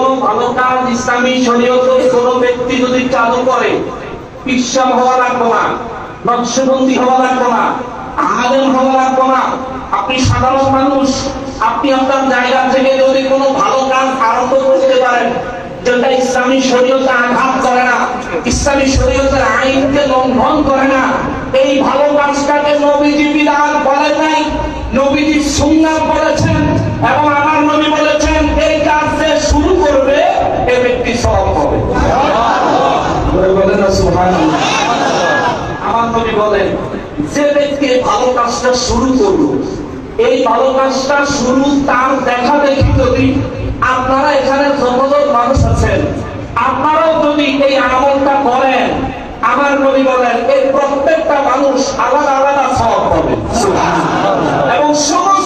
কোনো ভালো কাজ ইসলামী কোনো ব্যক্তি যদি চালু করে হওয়া লাগবে না, নকশবন্দি হওয়া লাগবে না, আলেম হওয়া লাগবে না, আপনি সাধারণ মানুষ, আপনি আপনার জায়গা থেকে যদি কোনো ভালো কাজ আরম্ভ করতে পারেন, যেটা ইসলামী শরীয়তে আঘাত করে না, ইসলামী শরীয়তের আইনকে লঙ্ঘন করে না, এই ভালো কাজটা শুরু করল। এই ভালো কাজটা শুরু তার দেখা দেখি যদি আপনারা এখানে যতজন মানুষ আছেন, আপনারাও যদি এই আমলটা করেন, আমার নবী বলেন, এই প্রত্যেকটা মানুষ আলাদা আলাদা সব হবে এবং সমস্ত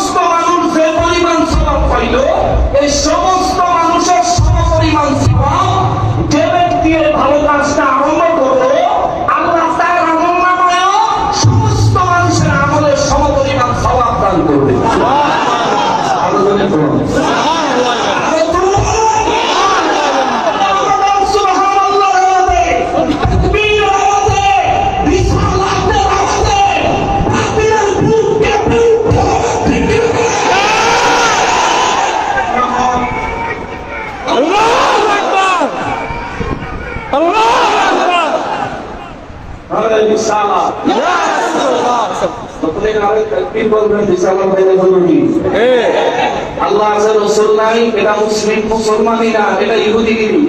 আল্লাহ আছে রসুল নাই এটা মুসলিম মুসলমানই না এটা ইহুদিগিরি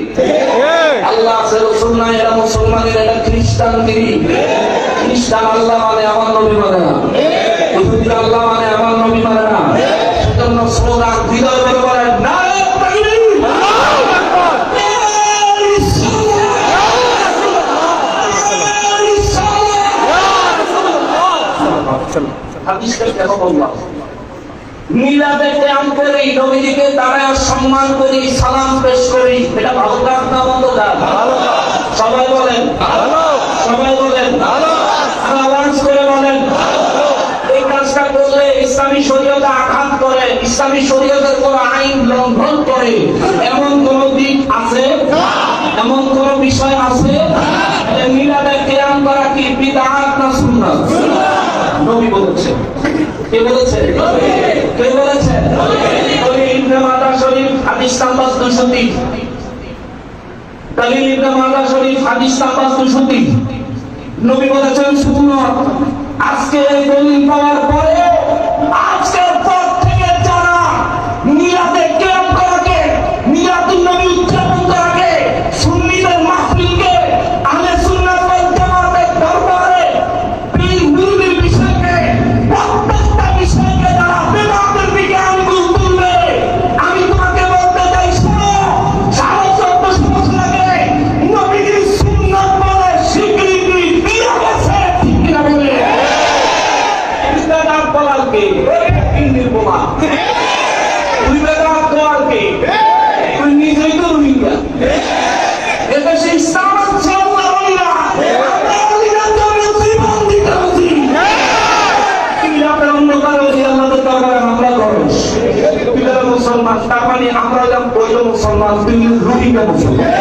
আল্লাহ আছে রসুল নাই এটা মুসলমানের এটা খ্রিস্টানগিরি খ্রিস্টান আল্লাহ মানে আমার নবী মানে। না ইহুদি আল্লাহ মানে আমার নবী মানে। না হাদিসটা কেন বললাম মিলাদে কেয়াম করি নবীজিকে দাঁড়ায় সম্মান করি সালাম পেশ করি। এটা ভালো কাজ না মন্দ কাজ? সবাই বলেন। সবাই বলেন। আওয়াজ করে বলেন। এই কাজটা করলে ইসলামী শরীয়তে আঘাত করে ইসলামী শরীয়তের কোন আইন লঙ্ঘন করে। এমন কোন দিক আছে? এমন কোন বিষয় আছে? মিলাদে কেয়াম করা কি বিদআত না সুন্নাত নবী বলেছেন? কে বলেছে কে বলেছে ওই ইবনে মাতা শরীফ, হাদিস নাম্বার 203 দলিল ইবনে মাতা শরীফ, হাদিস নাম্বার 203 নবী বলেছেন আজকে এই দলিল পাওয়ার পর মুসলমান তুই রোহিঙ্গা মুসলমান?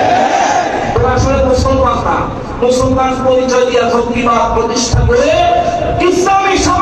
তোরা আসলে মুসলমান না মুসলমান পরিচয় দিয়া জঙ্গিবাদ প্রতিষ্ঠা করে ইসলামী সমাজে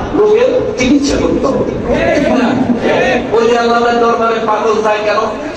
রোগের চিকিৎসা করতে হবে ঠিক না? ওই আল্লাহের দরবারে পাগল যায় কেন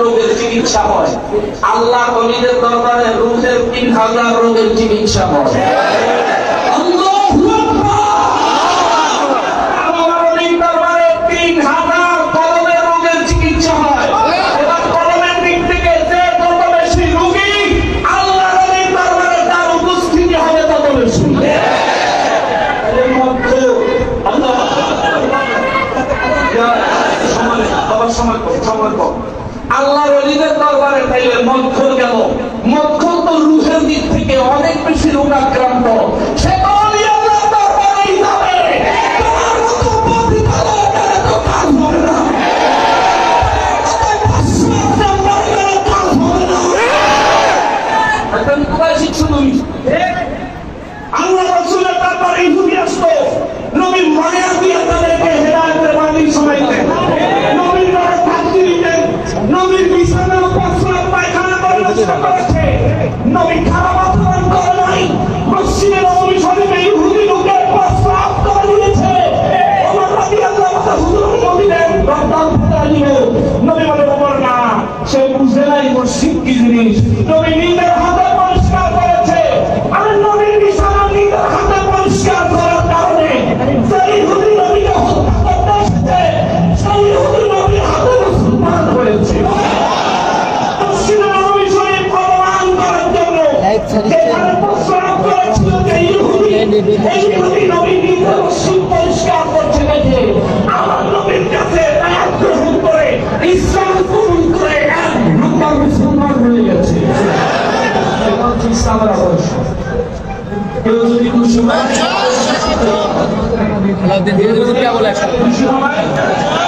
রোগের চিকিৎসা হয় আল্লাহ গরিবের দরবারে রোগের তিন হাজার রোগের চিকিৎসা হয় হয় সময় কম, সময় কম। আল্লাহর অলিদের দরবারে তাইলে মক্ষর গেল। মক্ষর তো রুহের দিক থেকে অনেক বেশি রোগ খুশি কেবল এভাবে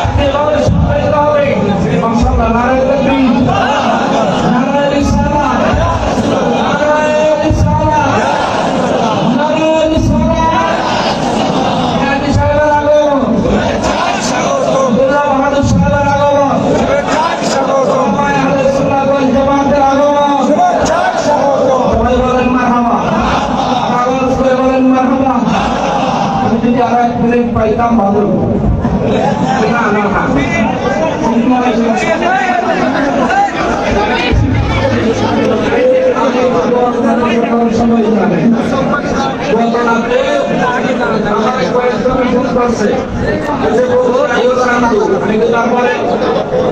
তারপরে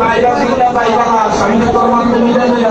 পাইবা পাইবা না, স্বামীকে তোর মাত্র মিলে নিয়ে